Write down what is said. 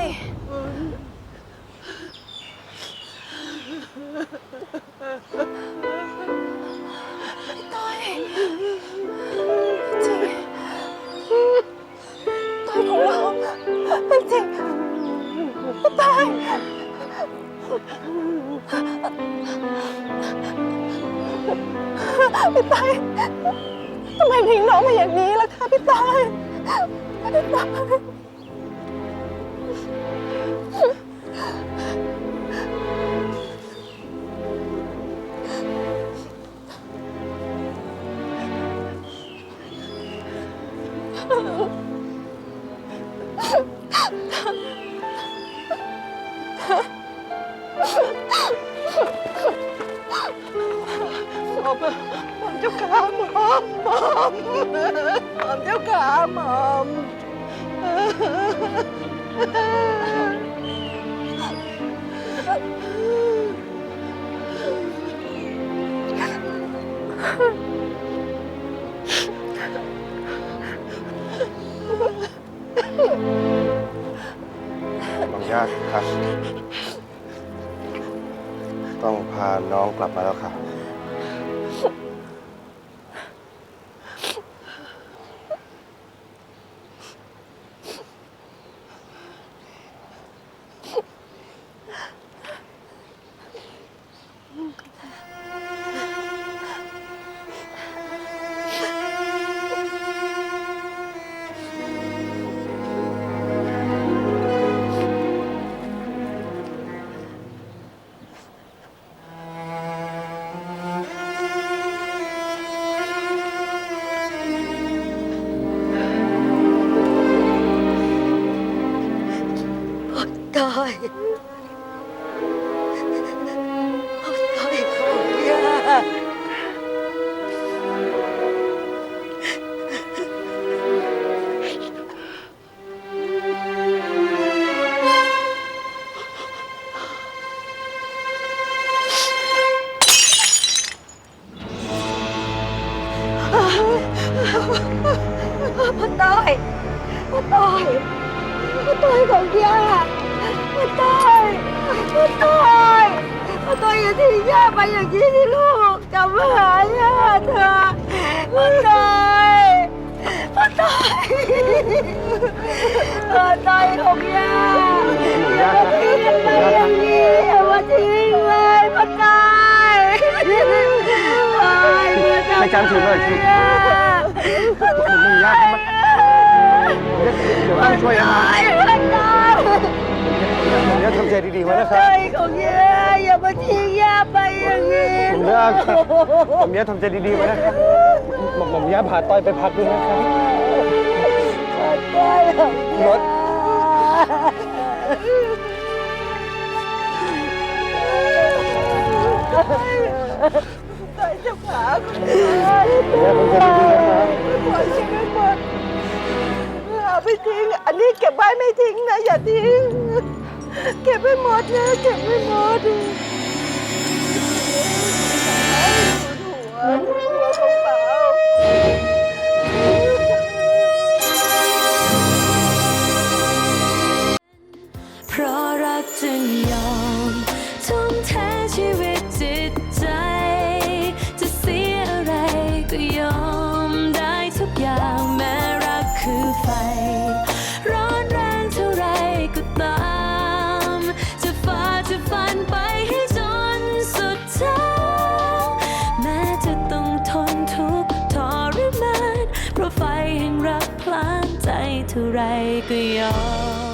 พี่ต้อยจริงต้อยของเราเป็นจริงพี่ต้อยพี่ต้อยทำไมทิ้งน้องมาอย่างนี้ล่ะคะพี่ต้อยพี่ต้อย มเจ้าขาหมอม บางญาติครับ ต้องพาน้องกลับมาแล้วค่ะ ตายตายของย่าพ่อต้อยพ่อต้อยพ่อต้อยของย่า พ่อต้อยพ่อต้อยพ่อต้อยอย่าทิ้งย่าไปอย่างนี้สิลูกกลับมาหาย่าเถอะพ่อต้อยพ่อต้อยพ่อต้อยของย่าอย่ามาทิ้งกันไปอย่างนี้อย่ามาทิ้งเลยพ่อต้อยพ่อต้อยเมื่อไม่จำถือเลยสิย่ามึงญาติมันเดี๋ยวต้องช่วยน ผมจะทำใจดีๆไว้นะครับ ใจของย่าอย่ามาทิ้งย่าไปอย่างนี้ผมจะผมจะทำใจดีๆไว้นะครับผมผมจะพาต้อยไปพักด้วยนะครับใจของย่ารถใจเจ้าขาคุณผมจะทำใจดีๆนะครับปล่อยฉันไปหมดเอาไปทิ้ง อันนี้เก็บไว้ไม่ทิ้งนะ อย่าทิ้ง เก็บไว้หมดนะ เก็บไว้หมดหัวหัวของเปล่าเพราะรักจึงยอม เท่าไรก็ยอม